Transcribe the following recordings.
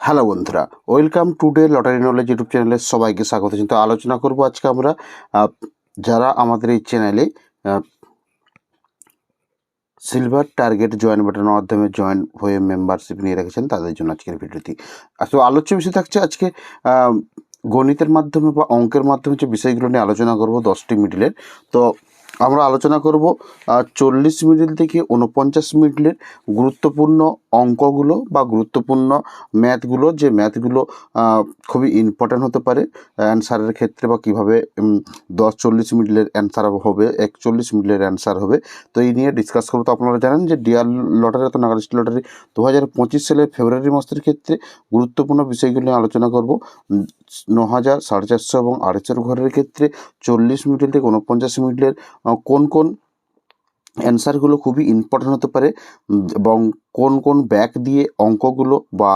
Hello বন্ধুরা, welcome to day lottery knowledge YouTube চ্যানেলে সবাইকে স্বাগত। কিন্তু আলোচনা করব আজকে আমরা যারা আমাদের এই চ্যানেলে সিলভার টার্গেট জয়েন বাটনের মাধ্যমে জয়েন হয়ে মেম্বারশিপ নিয়ে রেখেছেন, তাদের জন্য আজকের ভিডিওটি। তো আলোচ্য বিষয় থাকছে আজকে গণিতের মাধ্যমে বা অঙ্কের মাধ্যমে যে বিষয়গুলো নিয়ে আলোচনা করব দশটি মিডিলের তো আমরা আলোচনা করব চল্লিশ মিডিল থেকে উনপঞ্চাশ মিডিলের গুরুত্বপূর্ণ অঙ্কগুলো বা গুরুত্বপূর্ণ ম্যাথগুলো, যে ম্যাথগুলো খুবই ইম্পর্ট্যান্ট হতে পারে। অ্যান্সারের ক্ষেত্রে বা কীভাবে দশ চল্লিশ মিডিলের অ্যান্সার হবে, একচল্লিশ মিডিলের অ্যান্সার হবে। তো এই নিয়ে ডিসকাস করব। তো আপনারা জানেন যে ডিয়ার লটারি অর্থাৎ নাগালিস্ট লটারি দু হাজার পঁচিশ সালের ফেব্রুয়ারি মাসের ক্ষেত্রে গুরুত্বপূর্ণ বিষয়গুলো নিয়ে আলোচনা করব। ন হাজার সাড়ে চারশো এবং আড়াইশোর ঘরের ক্ষেত্রে চল্লিশ মিডিল থেকে উনপঞ্চাশ মিডিলের কোন কোন অ্যান্সারগুলো খুবই ইম্পর্টেন্ট হতে পারে এবং কোন কোন ব্যাক দিয়ে অঙ্কগুলো বা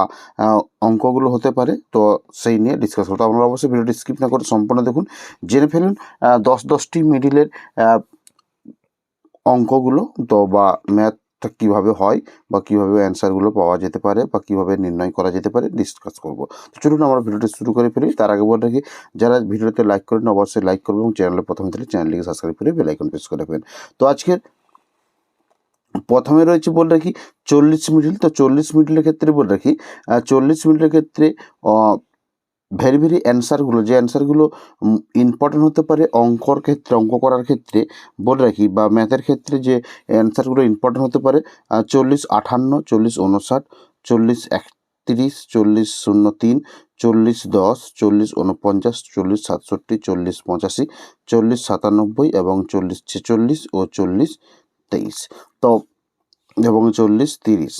অঙ্কগুলো হতে পারে, তো সেই নিয়ে ডিসকাস করতে আপনারা অবশ্যই ভিডিওটি স্কিপ না করে সম্পূর্ণ দেখুন। জেনে ফেলুন দশ দশটি মিডিলের অঙ্কগুলো, তো বা ম্যাথটা কীভাবে হয় বা কীভাবে অ্যান্সারগুলো পাওয়া যেতে পারে বা কীভাবে নির্ণয় করা যেতে পারে ডিসকাস করব। তো চলুন আমরা ভিডিওটি শুরু করে ফেলি। তার আগে বলে রাখি, যারা ভিডিওতে লাইক করেন অবশ্যই লাইক করবেন এবং চ্যানেলে প্রথমে তাহলে চ্যানেলটিকে সাবস্ক্রাইব করে বেল আইকন প্রেস করে রাখবেন। তো আজকের প্রথমে রয়েছে বলে রাখি, চল্লিশ মিডিল তো চল্লিশ মিডিলের ক্ষেত্রে বলে রাখি চল্লিশ মিডিলের ক্ষেত্রে ভেরি ভেরি অ্যান্সারগুলো যে অ্যান্সারগুলো ইম্পর্টেন্ট হতে পারে অঙ্কর ক্ষেত্রে, অঙ্ক করার ক্ষেত্রে, বলে রাখি, বা ম্যাথের ক্ষেত্রে যে অ্যান্সারগুলো ইম্পর্টেন্ট হতে পারে চল্লিশ আঠান্ন, চল্লিশ উনষাট চল্লিশ একত্রিশ, চল্লিশ শূন্য তিন, চল্লিশ দশ, চল্লিশ উনপঞ্চাশ চল্লিশ সাতষট্টি, চল্লিশ পঁচাশি, চল্লিশ সাতানব্বই এবং চল্লিশ ছেচল্লিশ ও চল্লিশ তেইশ। তো, এবং চল্লিশ তিরিশ।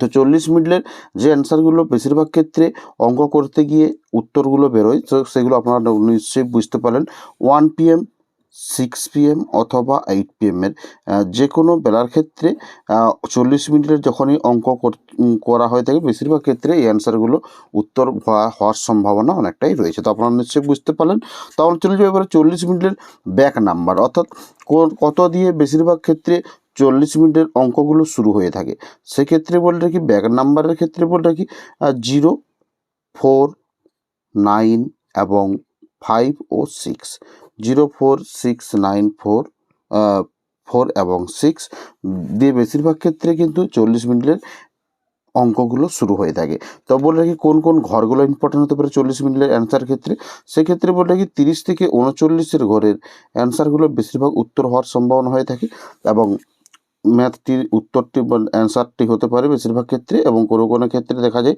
তো চল্লিশ মিনিটের যে অ্যান্সারগুলো বেশিরভাগ ক্ষেত্রে অঙ্ক করতে গিয়ে উত্তরগুলো বেরোয়, তো সেগুলো আপনারা নিশ্চয়ই বুঝতে পারলেন। ওয়ান পিএম, সিক্স পিএম অথবা এইট পিএমের যে কোনো বেলার ক্ষেত্রে চল্লিশ মিনিটের যখনই অঙ্ক কর- হয়ে থাকে, বেশিরভাগ ক্ষেত্রে এই অ্যান্সারগুলো উত্তর হওয়া- হওয়ার সম্ভাবনা অনেকটাই রয়েছে। তো আপনারা নিশ্চয়ই বুঝতে পারলেন। তাহলে চলে যাবে এবারে চল্লিশ মিনিটের ব্যাক নাম্বার, অর্থাৎ কত দিয়ে বেশিরভাগ ক্ষেত্রে চল্লিশ মিনিটের অঙ্কগুলো শুরু হয়ে থাকে। সেক্ষেত্রে বলে রাখি ব্যাক নাম্বারের ক্ষেত্রে বলে রাখি জিরো, ফোর, নাইন এবং ফাইভ ও six. Zero, four, six, nine, four four এবং সিক্স দিয়ে বেশিরভাগ ক্ষেত্রে কিন্তু চল্লিশ মিনিটের অঙ্কগুলো শুরু হয়ে থাকে। তো বলে রাখি কোন কোন ঘরগুলো ইম্পর্টেন্ট হতে পারে চল্লিশ মিনিটের অ্যান্সার ক্ষেত্রে? সেক্ষেত্রে বলে রাখি তিরিশ থেকে উনচল্লিশের ঘরের অ্যান্সারগুলো বেশিরভাগ উত্তর হওয়ার সম্ভাবনা হয়ে থাকে এবং ম্যাথটির উত্তরটি বা অ্যান্সারটি হতে পারে বেশিরভাগ ক্ষেত্রে এবং কোনো কোনো ক্ষেত্রে দেখা যায়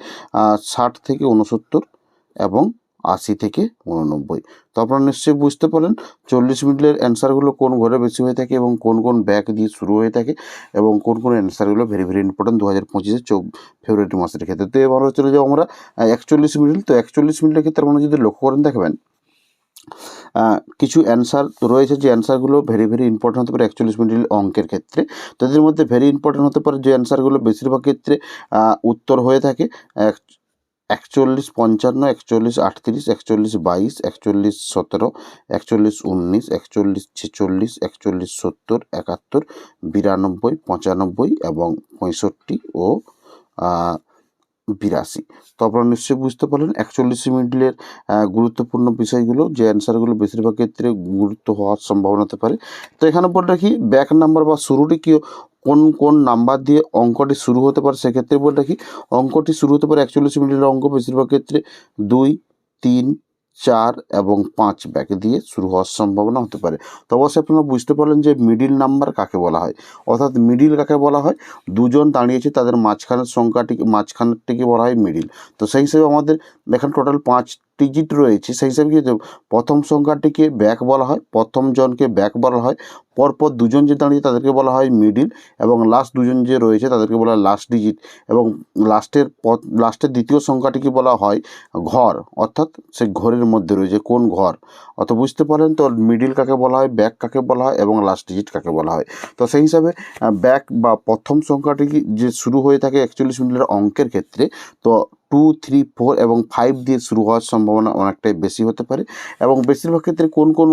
ষাট থেকে উনসত্তর এবং আশি থেকে উননব্বই তো আপনারা নিশ্চয়ই বুঝতে পারলেন চল্লিশ মিনিটের অ্যান্সারগুলো কোন ঘরে বেশি হয়ে থাকে এবং কোন কোন ব্যাক দিয়ে শুরু হয়ে থাকে এবং কোন কোন অ্যান্সারগুলো ভেরি ভেরি ইম্পর্টেন্ট দু হাজার পঁচিশে চৌ ফেব্রুয়ারি মাসের ক্ষেত্রে। তো এবার চলে যাব আমরা একচল্লিশ মিনিট। তো একচল্লিশ মিনিটের ক্ষেত্রে আপনারা যদি লক্ষ্য করেন, দেখবেন কিছু অ্যান্সার রয়েছে যে অ্যান্সারগুলো ভেরি ভেরি ইম্পর্টেন্ট হতে পারে একচল্লিশ মিনিট অঙ্কের ক্ষেত্রে। তো এদের মধ্যে ভেরি ইম্পর্টেন্ট হতে পারে যে অ্যান্সারগুলো বেশিরভাগ ক্ষেত্রে উত্তর হয়ে থাকে এক- একচল্লিশ পঞ্চান্ন, একচল্লিশ আটত্রিশ, একচল্লিশ বাইশ, একচল্লিশ সতেরো, একচল্লিশ উনিশ, একচল্লিশ ছেচল্লিশ, একচল্লিশ সত্তর, একাত্তর, বিরানব্বই, পঁচানব্বই এবং পঁয়ষট্টি ও বিরাশি। তো আপনারা নিশ্চয়ই বুঝতে পারলেন, একচল্লিশ মিনিটের গুরুত্বপূর্ণ বিষয়গুলো, যে অ্যান্সারগুলো বেশিরভাগ ক্ষেত্রে গুরুত্ব হওয়ার সম্ভাবনা হতে পারে। তো এখানে বলে রাখি, ব্যাক নাম্বার বা শুরুটি কি, কোন কোন নাম্বার দিয়ে অঙ্কটি শুরু হতে পারে সেক্ষেত্রে বলে রাখি, অঙ্কটি শুরু হতে পারে একচল্লিশ মিনিটের অঙ্ক, বেশিরভাগ ক্ষেত্রে দুই, তিন চার এবং পাঁচ ব্যাক দিয়ে শুরু হওয়ার সম্ভাবনা হতে পারে। তো অবশ্যই আপনারা বুঝতে পারলেন যে মিডিল নাম্বার কাকে বলা হয়? অর্থাৎ মিডিল কাকে বলা হয়? দুজন দাঁড়িয়েছে, তাদের মাঝখানের সংখ্যাটিকে মাঝখানেরটিকে বলা হয় মিডিল তো সেই হিসেবে আমাদের এখানে টোটাল পাঁচ ডিজিট রয়েছে। সেই হিসাবে কি প্রথম সংখ্যাটিকে ব্যাক বলা হয়, প্রথম জনকে ব্যাক বলা হয় পরপর দুজন যে দাঁড়িয়ে তাদেরকে বলা হয় মিডিল এবং লাস্ট দুজন যে রয়েছে তাদেরকে বলা হয় লাস্ট ডিজিট এবং লাস্টের পথ লাস্টের দ্বিতীয় সংখ্যাটিকে বলা হয় ঘর। অর্থাৎ সে ঘরের মধ্যে রয়েছে, কোন ঘর? অত বুঝতে পারেন তো মিডিল কাকে বলা হয় ব্যাক কাকে বলা হয় এবং লাস্ট ডিজিট কাকে বলা হয়। তো সেই হিসাবে ব্যাক বা প্রথম সংখ্যাটি যে শুরু হয়ে থাকে একচল্লিশ মিনিটের অঙ্কের ক্ষেত্রে, তো টু থ্রি ফোর এবং ফাইভ দিয়ে শুরু হওয়ার সম্ভাবনা অনেকটাই বেশি হতে পারে। এবং বেশিরভাগ ক্ষেত্রে কোন কোন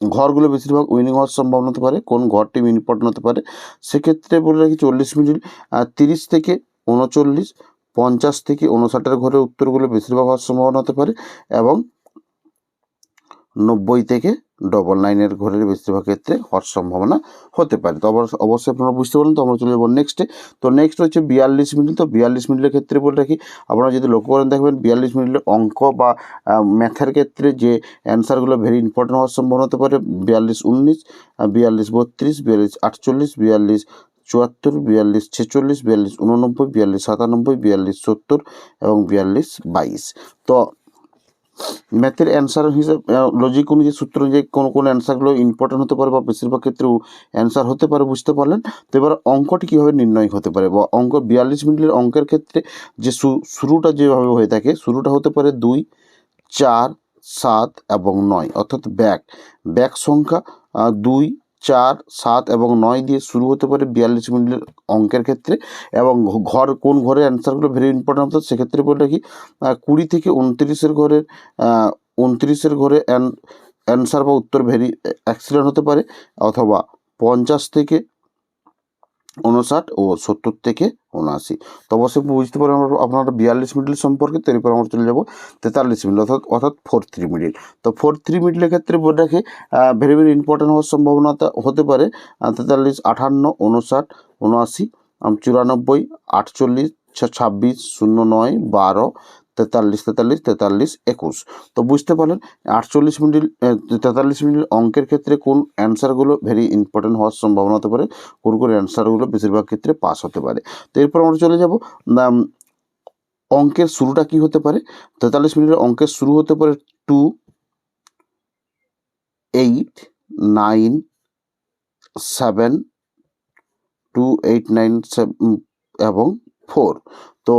ঘরগুলো বেশিরভাগ উইনিং হওয়ার সম্ভাবনা হতে পারে, কোন ঘরটি ইম্পর্টেন্ট হতে পারে। সেক্ষেত্রে বলে রাখি চল্লিশ মিনিট তিরিশ থেকে উনচল্লিশ পঞ্চাশ থেকে উনষাটের ঘরের উত্তরগুলো বেশিরভাগ হওয়ার সম্ভাবনা হতে পারে এবং নব্বই থেকে ডবল নাইনের ঘরের বেশিরভাগ ক্ষেত্রে হওয়ার সম্ভাবনা হতে পারে। তো অবশ্য- অবশ্যই আপনারা বুঝতে পারেন তো আমরা চলে যাব নেক্সটে তো নেক্সট হচ্ছে বিয়াল্লিশ মিনিট। তো বিয়াল্লিশ মিনিটের ক্ষেত্রে বলে রাখি, আপনারা যদি লক্ষ্য করেন, দেখবেন বিয়াল্লিশ মিনিটের অঙ্ক বা ম্যাথের ক্ষেত্রে যে অ্যান্সারগুলো ভেরি ইম্পর্টেন্ট হওয়ার সম্ভাবনা হতে পারে, বিয়াল্লিশ উনিশ বিয়াল্লিশ বত্রিশ, বিয়াল্লিশ আটচল্লিশ, বিয়াল্লিশ চুয়াত্তর, বিয়াল্লিশ ছেচল্লিশ, বিয়াল্লিশ উননব্বই, বিয়াল্লিশ সাতানব্বই, বিয়াল্লিশ সত্তর এবং বিয়াল্লিশ বাইশ। তো ম্যাথের অ্যান্সার হিসেবে লজিক অনুযায়ী সূত্র অনুযায়ী কোন কোন অ্যান্সারগুলো ইম্পর্টেন্ট হতে পারে বা বেশিরভাগ ক্ষেত্রেও অ্যান্সার হতে পারে, বুঝতে পারলেন? তো এবার অঙ্কটি কীভাবে নির্ণয় হতে পারে? বা অঙ্ক বিয়াল্লিশ মিনিটের অঙ্কের ক্ষেত্রে যে শুরুটা যেভাবে হয়ে থাকে, শুরুটা হতে পারে দুই, চার, সাত এবং নয়, অর্থাৎ ব্যাক। ব্যাক সংখ্যা দুই চার, সাত এবং নয় দিয়ে শুরু হতে পারে বিয়াল্লিশ মিনিটের অঙ্কের ক্ষেত্রে এবং ঘর কোন ঘরের অ্যান্সারগুলো ভেরি ইম্পর্টেন্ট হতো সেক্ষেত্রে বলে রাখি কুড়ি থেকে উনত্রিশের ঘরের উনত্রিশের ঘরে অ্যান অ্যান্সার বা উত্তর ভেরি অ্যাক্সিডেন্ট হতে পারে, অথবা পঞ্চাশ থেকে উনষাট ও সত্তর থেকে উনআশি তো অবশ্যই বুঝতে পারেন আপনারা বিয়াল্লিশ মিডিল সম্পর্কে, তো এরপর আমরা চলে যাব তেতাল্লিশ মিডিল অর্থাৎ অর্থাৎ ফোর থ্রি মিডিল তো ফোর থ্রি মিডিলের ক্ষেত্রে বলে রাখি ভেরি ভেরি ইম্পর্টেন্ট হওয়ার সম্ভাবনা তা- হতে পারে তেতাল্লিশ আটান্ন উনষাট উনআশি চুরানব্বই, আটচল্লিশ ছাব্বিশ, শূন্য নয়, বারো। তেতাল্লিশ তেতাল্লিশ তেতাল্লিশ, একুশ। তো বুঝতে পারলেন, আটচল্লিশ মিনিট তেতাল্লিশ মিনিট অঙ্কের ক্ষেত্রে কোন অ্যান্সারগুলো ভেরি ইম্পর্টেন্ট হওয়ার সম্ভাবনা হতে পারে, কোন কোন অ্যান্সারগুলো বেশিরভাগ ক্ষেত্রে পাস হতে পারে। তো এরপর আমরা চলে যাব অঙ্কের শুরুটা কি হতে পারে? তেতাল্লিশ মিনিটের অঙ্কের শুরু হতে পারে two eight nine seven two eight nine এবং ফোর তো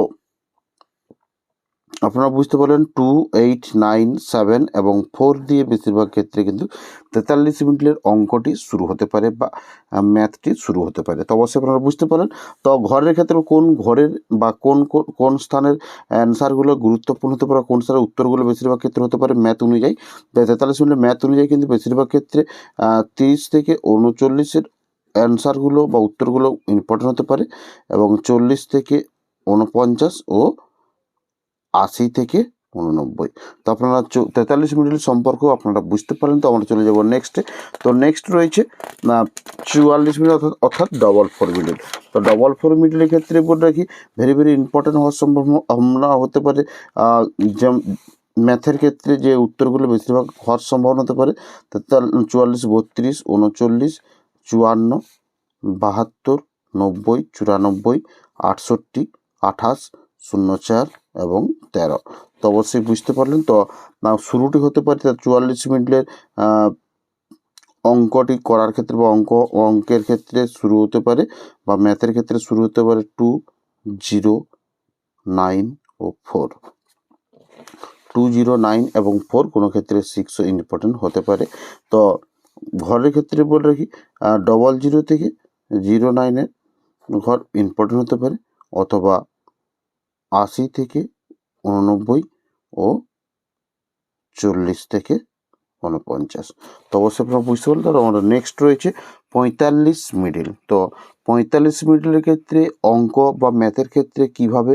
আপনারা বুঝতে পারলেন টু এইট নাইন সেভেন এবং ফোর দিয়ে বেশিরভাগ ক্ষেত্রে কিন্তু তেতাল্লিশ মিনিটের অঙ্কটি শুরু হতে পারে বা ম্যাথটি শুরু হতে পারে। তো অবশ্যই আপনারা বুঝতে পারেন তো ঘরের ক্ষেত্রে কোন ঘরের বা কোন, কোন- স্থানের অ্যান্সারগুলো গুরুত্বপূর্ণ হতে পারে, কোন স্থানের উত্তরগুলো বেশিরভাগ ক্ষেত্রে হতে পারে ম্যাথ অনুযায়ী। তাই তেতাল্লিশ মিনিটের ম্যাথ অনুযায়ী কিন্তু বেশিরভাগ ক্ষেত্রে তিরিশ থেকে উনচল্লিশের অ্যান্সারগুলো বা উত্তরগুলো ইম্পর্টেন্ট হতে পারে এবং চল্লিশ থেকে উনপঞ্চাশ ও আশি থেকে উননব্বই। তো আপনারা তেতাল্লিশ মিনিটের সম্পর্ক আপনারা বুঝতে পারেন তো আমরা চলে যাব নেক্সটে তো নেক্সট রয়েছে চুয়াল্লিশ মিনিট অর্থাৎ অর্থাৎ ডবল ফোর মিনিট। তো ডবল ফোর মিনিটের ক্ষেত্রে বলে রাখি ভেরি ভেরি ইম্পর্টেন্ট হওয়ার সম্ভব আমরা হতে পারে ম্যাথের ক্ষেত্রে যে উত্তরগুলো বেশিরভাগ হওয়ার সম্ভাবনা হতে পারে চুয়াল্লিশ, বত্রিশ, উনচল্লিশ, চুয়ান্ন, বাহাত্তর, নব্বই, চুরানব্বই, আটষট্টি, আঠাশ, শূন্য চার এবং তেরো। তো অবশ্যই বুঝতে পারলেন। তো শুরুটি হতে পারে তার চুয়াল্লিশ মিনিটের অঙ্কটি করার ক্ষেত্রে বা অঙ্ক, অঙ্কের ক্ষেত্রে শুরু হতে পারে বা ম্যাথের ক্ষেত্রে শুরু হতে পারে টু জিরো নাইন ও ফোর। টু জিরো নাইন এবং ফোর কোনো ক্ষেত্রে সিক্সও ইম্পর্টেন্ট হতে পারে। তো, ঘরের ক্ষেত্রে বলে রাখি ডবল জিরো থেকে জিরো নাইনের ঘর ইম্পর্টেন্ট হতে পারে অথবা আশি থেকে উননব্বই ও চল্লিশ থেকে উনপঞ্চাশ তো অবশ্যই আপনারা বুঝতে পারলেন, তাহলে আমাদের নেক্সট রয়েছে পঁয়তাল্লিশ মিডিল তো পঁয়তাল্লিশ মিডিলের ক্ষেত্রে অঙ্ক বা ম্যাথের ক্ষেত্রে কীভাবে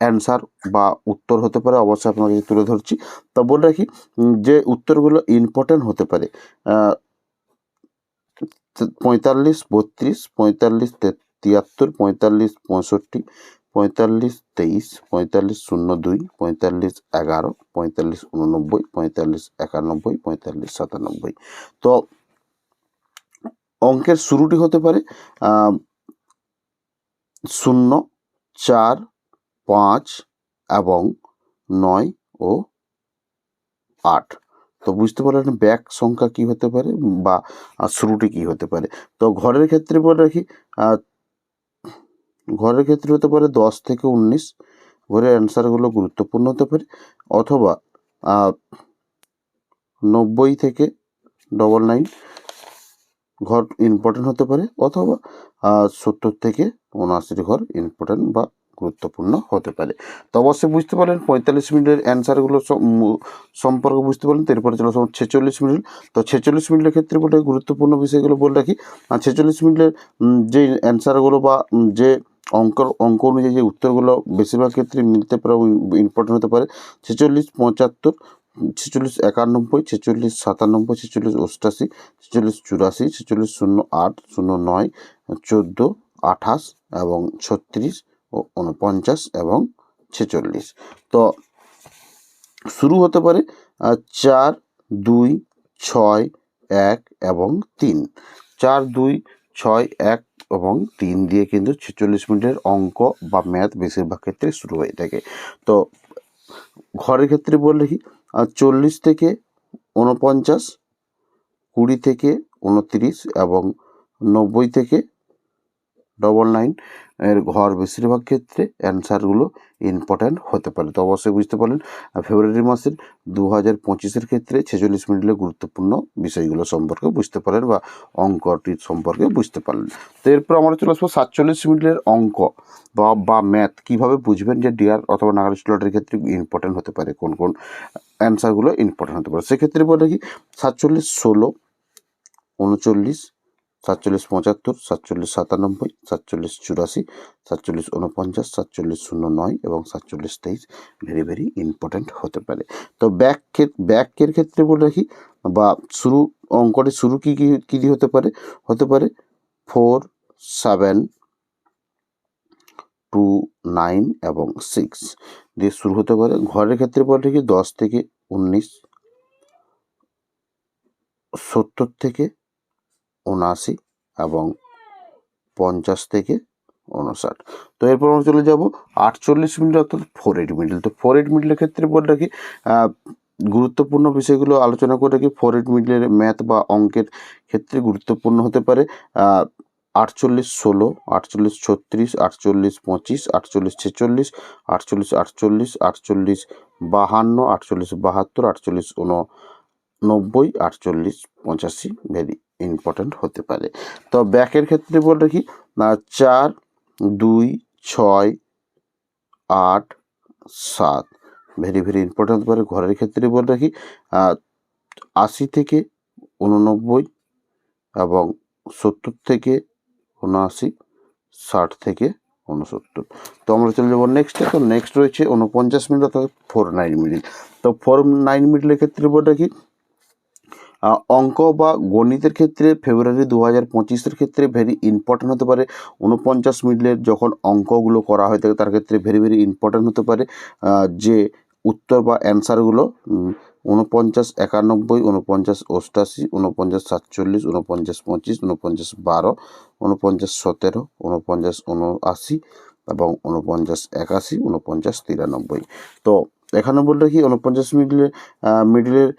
অ্যান্সার বা উত্তর হতে পারে অবশ্যই আপনাকে তুলে ধরছি। তো বলে রাখি যে উত্তরগুলো ইম্পর্ট্যান্ট হতে পারে পঁয়তাল্লিশ, বত্রিশ, পঁয়তাল্লিশ তিয়াত্তর পঁয়তাল্লিশ, পঁয়ষট্টি পঁয়তাল্লিশ তেইশ, পঁয়তাল্লিশ শূন্য দুই, পঁয়তাল্লিশ এগারো, পঁয়তাল্লিশ উননব্বই পঁয়তাল্লিশ একানব্বই, পঁয়তাল্লিশ সাতানব্বই। তো অঙ্কের শুরুটি হতে পারে শূন্য, চার, পাঁচ এবং নয় ও আট। তো বুঝতে পারলেন ব্যাক সংখ্যা কি হতে পারে বা শুরুটি কি হতে পারে। তো ঘরের ক্ষেত্রে বলে রাখি ঘরের ক্ষেত্রে হতে পারে দশ থেকে উনিশ। ঘরের অ্যান্সারগুলো গুরুত্বপূর্ণ হতে পারে। অথবা নব্বই থেকে ডবল নাইন ঘর ইম্পর্টেন্ট হতে পারে। অথবা সত্তর থেকে উনআশির ঘর ইম্পর্টেন্ট বা গুরুত্বপূর্ণ হতে পারে। তো অবশ্যই বুঝতে পারলেন, পঁয়তাল্লিশ মিনিটের অ্যান্সারগুলো সম্পর্কে বুঝতে পারলেন, তো এরপরে চলো ছেচল্লিশ মিনিট। তো ছেচল্লিশ মিনিটের ক্ষেত্রে বলে গুরুত্বপূর্ণ বিষয়গুলো বলে রাখি। আর ছেচল্লিশ মিনিটের যে অ্যান্সারগুলো বা যে অঙ্ক অঙ্ক অনুযায়ী যে উত্তরগুলো বেশিরভাগ ক্ষেত্রে মিলতে পারে ইম্পর্টেন্ট হতে পারে, ছেচল্লিশ পঁচাত্তর, ছেচল্লিশ একানব্বই, ছেচল্লিশ সাতানব্বই, ছেচল্লিশ অষ্টাশি, ছেচল্লিশ চুরাশি, ছেচল্লিশ শূন্য আট, শূন্য নয়, চোদ্দ, আঠাশ এবং ছত্রিশ ও উনপঞ্চাশ এবং ছেচল্লিশ। তো শুরু হতে পারে চার, দুই, ছয়, এক এবং তিন। চার, দুই, ছয়, এক এবং তিন দিয়ে কিন্তু ছেচল্লিশ মিনিটের অঙ্ক বা ম্যাথ বেশিরভাগ ক্ষেত্রে শুরু হয়ে থাকে। তো ঘরের ক্ষেত্রে বললে কি চল্লিশ থেকে উনপঞ্চাশ কুড়ি থেকে উনত্রিশ এবং নব্বই থেকে ডবল নাইন এর ঘর বেশিরভাগ ক্ষেত্রে অ্যান্সারগুলো ইম্পর্ট্যান্ট হতে পারে। তো অবশ্যই বুঝতে পারলেন ফেব্রুয়ারি মাসের দু হাজার পঁচিশের ক্ষেত্রে ছেচল্লিশ মিনিটের গুরুত্বপূর্ণ বিষয়গুলো সম্পর্কে বুঝতে পারলেন বা অঙ্কটির সম্পর্কে বুঝতে পারলেন। তো এরপর আমরা চলে আসব সাতচল্লিশ মিনিটের অঙ্ক বা বা ম্যাথ কীভাবে বুঝবেন যে ডিয়ার অথবা নাগাল স্লটের ক্ষেত্রে ইম্পর্ট্যান্ট হতে পারে? কোন কোন অ্যান্সারগুলো ইম্পর্ট্যান্ট হতে পারে? সেক্ষেত্রে বলে কি সাতচল্লিশ, ষোলো, উনচল্লিশ সাতচল্লিশ পঁচাত্তর, সাতচল্লিশ সাতানব্বই, সাতচল্লিশ চুরাশি, সাতচল্লিশ উনপঞ্চাশ সাতচল্লিশ শূন্য নয় এবং সাতচল্লিশ তেইশ ভেরি ভেরি ইম্পর্ট্যান্ট হতে পারে। তো ব্যাক ব্যাকের ক্ষেত্রে বলে রাখি, বা শুরু, অঙ্কটি শুরু কী কী কী হতে পারে? হতে পারে ফোর, সেভেন, টু, নাইন এবং সিক্স দিয়ে শুরু হতে পারে। ঘরের ক্ষেত্রে বলে রাখি, দশ থেকে উনিশ, সত্তর থেকে উনআশি এবং পঞ্চাশ থেকে উনষাট তো এরপর আমরা চলে যাব আটচল্লিশ মিনিট অর্থাৎ ফোর এইট মিডল তো ফোর এইট মিডলের ক্ষেত্রে বলে রাখি গুরুত্বপূর্ণ বিষয়গুলো আলোচনা করে রাখি। ফোর এইট মিডলের ম্যাথ বা অঙ্কের ক্ষেত্রে গুরুত্বপূর্ণ হতে পারে। আটচল্লিশ ষোলো, আটচল্লিশ ছত্রিশ, আটচল্লিশ পঁচিশ, আটচল্লিশ ছেচল্লিশ, আটচল্লিশ আটচল্লিশ আটচল্লিশ বাহান্ন, আটচল্লিশ বাহাত্তর, আটচল্লিশ উননব্বই আটচল্লিশ পঁচাশি ভেরি ইম্পর্ট্যান্ট হতে পারে। তো ব্যাকের ক্ষেত্রে বলে রাখি আহ, চার দুই ছয় আট সাত ভেরি ভেরি ইম্পর্ট্যান্ট হতে পারে। ঘরের ক্ষেত্রে বলে রাখি আশি থেকে উননব্বই এবং সত্তর থেকে উনআশি ষাট থেকে উনসত্তর তো আমরা চলে যাব নেক্সটে তো নেক্সট রয়েছে উনপঞ্চাশ মিনিট অর্থাৎ ফোর নাইন মিনিট তো ফোর নাইন মিনিটের ক্ষেত্রে বলে রাখি অঙ্ক বা গণিতের ক্ষেত্রে ফেব্রুয়ারি দু হাজার পঁচিশের ক্ষেত্রে ভেরি ইম্পর্ট্যান্ট হতে পারে। উনপঞ্চাশ মিনিটের যখন অঙ্কগুলো করা হয়ে থাকে তার ক্ষেত্রে ভেরি ভেরি ইম্পর্ট্যান্ট হতে পারে। যে উত্তর বা অ্যান্সারগুলো উনপঞ্চাশ একানব্বই উনপঞ্চাশ অষ্টাশি উনপঞ্চাশ সাতচল্লিশ উনপঞ্চাশ পঁচিশ উনপঞ্চাশ বারো উনপঞ্চাশ সতেরো উনপঞ্চাশ উনআশি এবং উনপঞ্চাশ একাশি উনপঞ্চাশ তিরানব্বই। তো এখানে বললে কি উনপঞ্চাশ মিডলের মিডলের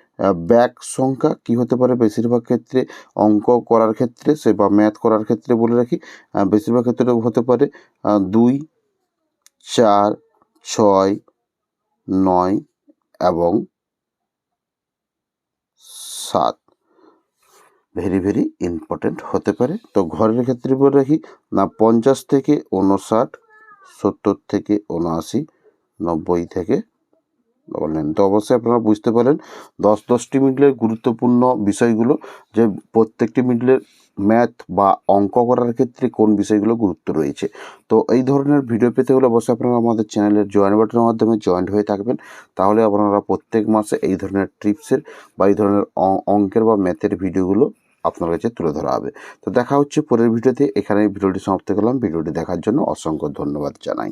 ব্যাক সংখ্যা কি হতে পারে বেশিরভাগ ক্ষেত্রে? অঙ্ক করার ক্ষেত্রে সে বা ম্যাথ করার ক্ষেত্রে বলে রাখি বেশিরভাগ ক্ষেত্রে হতে পারে দুই, চার, ছয়, নয় এবং সাত। ভেরি ভেরি ইম্পর্ট্যান্ট হতে পারে। তো ঘরের ক্ষেত্রে বলে রাখি, না পঞ্চাশ থেকে উনষাট সত্তর থেকে উনআশি নব্বই থেকে ডবল নাইন তো অবশ্যই আপনারা বুঝতে পারেন, দশ দশটি মিডলের গুরুত্বপূর্ণ বিষয়গুলো যে প্রত্যেকটি মিডলের ম্যাথ বা অঙ্ক করার ক্ষেত্রে কোন বিষয়গুলো গুরুত্ব রয়েছে। তো এই ধরনের ভিডিও পেতে হলে অবশ্যই আপনারা আমাদের চ্যানেলের জয়েন বাটনের মাধ্যমে জয়েন্ট হয়ে থাকবেন। তাহলে আপনারা প্রত্যেক মাসে এই ধরনের ট্রিপসের বা এই ধরনের অঙ্কের বা ম্যাথের ভিডিওগুলো আপনার কাছে তুলে ধরা হবে। তো দেখা হচ্ছে পরের ভিডিওতে। এখানে ভিডিওটি সমাপ্ত করলাম। ভিডিওটি দেখার জন্য অসংখ্য ধন্যবাদ জানাই।